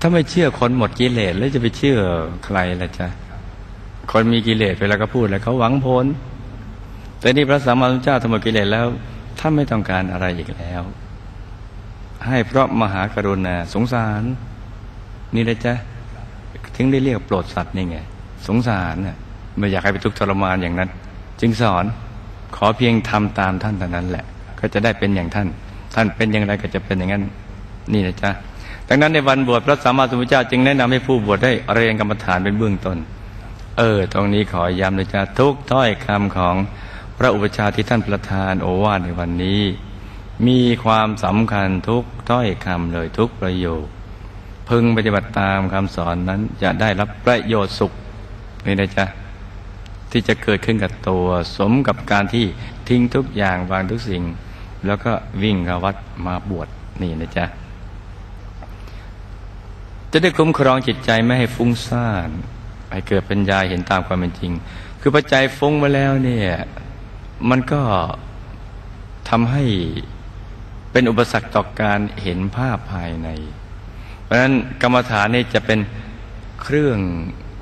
ถ้าไม่เชื่อคนหมดกิเลสแล้วจะไปเชื่อใครล่ะจ๊ะคนมีกิเลสเวลาก็พูดแล้วเขาหวังผลแต่นี่พระสัมมาสัมพุทธเจ้าทำหมดกิเลสแล้วท่านไม่ต้องการอะไรอีกแล้ว ให้เพราะมหากรุณาสงสาร นี่นะจ๊ะถึงได้เรียกโปรดสัตว์นี่ไงสงสารน่ะไม่อยากให้ไปทุกข์ทรมานอย่างนั้น จึงสอนขอเพียงทำตามท่านเท่านั้นแหละ ก็จะได้เป็นอย่างท่าน ท่านเป็นอย่างไรก็จะเป็นอย่างนั้น นี่นะจ๊ะ ดังนั้นในวันบวชพระสัมมาสัมพุทธเจ้าจึงแนะนำให้ผู้บวชได้เรียนกรรมฐานเป็นเบื้องต้น เออ ตรงนี้ขอย้ำนะจ๊ะทุกถ้อยคำของพระอุปชฌายที่ท่านประทานโอวาทในวันนี้ มีความสำคัญทุกถ้อยคำเลยทุกประโยค พึงปฏิบัติตามคำสอนนั้นจะได้รับประโยชน์สุขนี่นะจ๊ะที่จะเกิดขึ้นกับตัวสมกับการที่ทิ้งทุกอย่างวางทุกสิ่ง แล้วก็วิ่งเข้าวัดมาบวชนี่นะจ๊ะ จะได้คุ้มครองจิตใจไม่ให้ฟุ้งซ่านให้เกิดปัญญาเห็นตามความเป็นจริง คือปัจจัยฟุ้งมาแล้วเนี่ยมันก็ทำให้เป็นอุปสรรคต่อการเห็นภาพภายใน เพราะฉะนั้นกรรมฐานนี่จะเป็นเครื่อง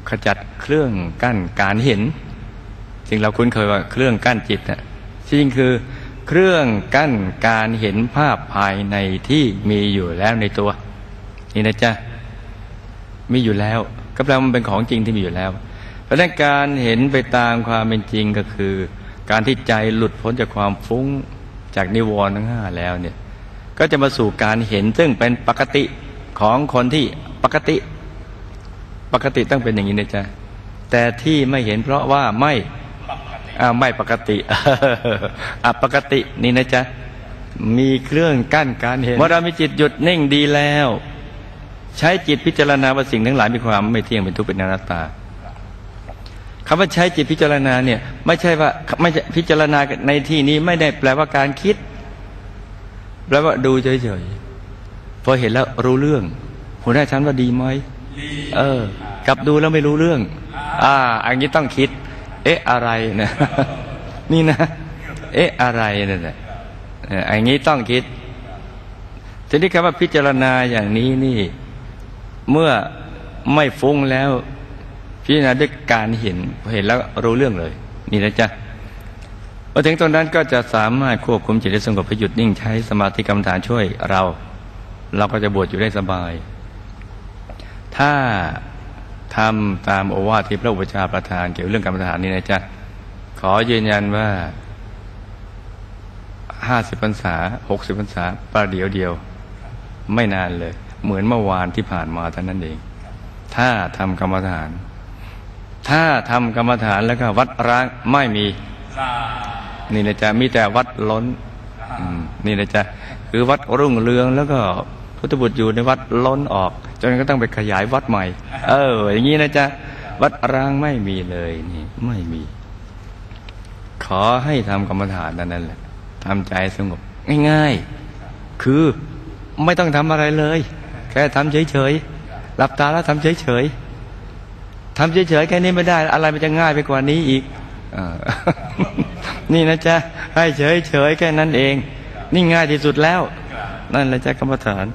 ขจัดเครื่องกั้นการเห็นจริงเราคุ้นเคยว่าเครื่องกั้นจิตนะจริงคือเครื่องกั้นการเห็นภาพภายในที่มีอยู่แล้วในตัว นี่นะจ๊ะ มีอยู่แล้ว ก็แปลว่ามันเป็นของจริงที่มีอยู่แล้วเพราะฉะนั้นการเห็นไปตามความเป็นจริงก็คือ การที่ใจหลุดพ้นจากความฟุ้งจากนิวรณ์ทั้งห้าแล้วเนี่ยก็จะมาสู่การเห็นซึ่งเป็นปกติของคนที่ปกติ ปกติต้องเป็นอย่างนี้นะจ๊ะแต่ที่ไม่เห็นเพราะว่าไม่ไม่ปกติอปกตินี่นะจ๊ะมีเครื่องกั้นการเห็นเมื่อเรามีจิตหยุดนิ่งดีแล้ว ใช้จิตพิจารณาว่าสิ่งทั้งหลายมีความไม่เที่ยงเป็นทุกข์เป็นอนัตตาคำว่าใช้จิตพิจารณาเนี่ยไม่ใช่ว่าไม่ใช่พิจารณาในที่นี้ไม่ได้แปลว่าการคิด แปลว่าดูเฉยๆพอเห็นแล้วรู้เรื่องหัวหน้าชั้นว่าดีไหมเออ กลับดูแล้วไม่รู้เรื่อง อ่า อันนี้ต้องคิด เอ๊ะอะไรนะนี่นะ เอ๊ะอะไรนั่นแหละอันนี้ต้องคิดทีนี้คำว่าพิจารณาอย่างนี้นี่ เมื่อไม่ฟุ้งแล้ว พิจารณาด้วยการเห็นเห็นแล้วรู้เรื่องเลย นี่นะจ๊ะพอถึงตรงนั้นก็จะสามารถควบคุมจิตได้สงบพหยุดนิ่งใช้สมาธิกรรมฐานช่วยเรา เราก็จะบวชอยู่ได้สบาย ถ้าทำตามโอวาทที่พระอุปชาประทานเกี่ยวเรื่องกรรมฐานนี้นะจ๊ะขอยืนยันว่าห้าสิบพรรษาหกสิบพรรษาประเดี๋ยวเดียว ไม่นานเลย เหมือนเมื่อวานที่ผ่านมาเท่านั้นเอง ถ้าทำกรรมฐาน ถ้าทำกรรมฐานแล้วก็วัดร้างไม่มี นี่นะจ๊ะมีแต่วัดล้นนี่นะจ๊ะคือวัดรุ่งเรืองแล้วก็พุทธบุตรอยู่ในวัดล้นออก จนก็ต้องไปขยายวัดใหม่ เออ อย่างนี้นะจ๊ะวัดร้างไม่มีเลยนี่ไม่มี ขอให้ทำกรรมฐานนั่นแหละทำใจสงบง่าย ๆ คือไม่ต้องทำอะไรเลย แค่ทำเฉยๆหลับตาแล้วทำเฉยๆทำเฉยๆแค่นี้ไม่ได้ อะไรมันจะง่ายไปกว่านี้อีกอนี่นะจ๊ะให้เฉยๆแค่นั้นเอง นี่ง่ายที่สุดแล้ว นั่นแหละจ๊ะกรรมฐาน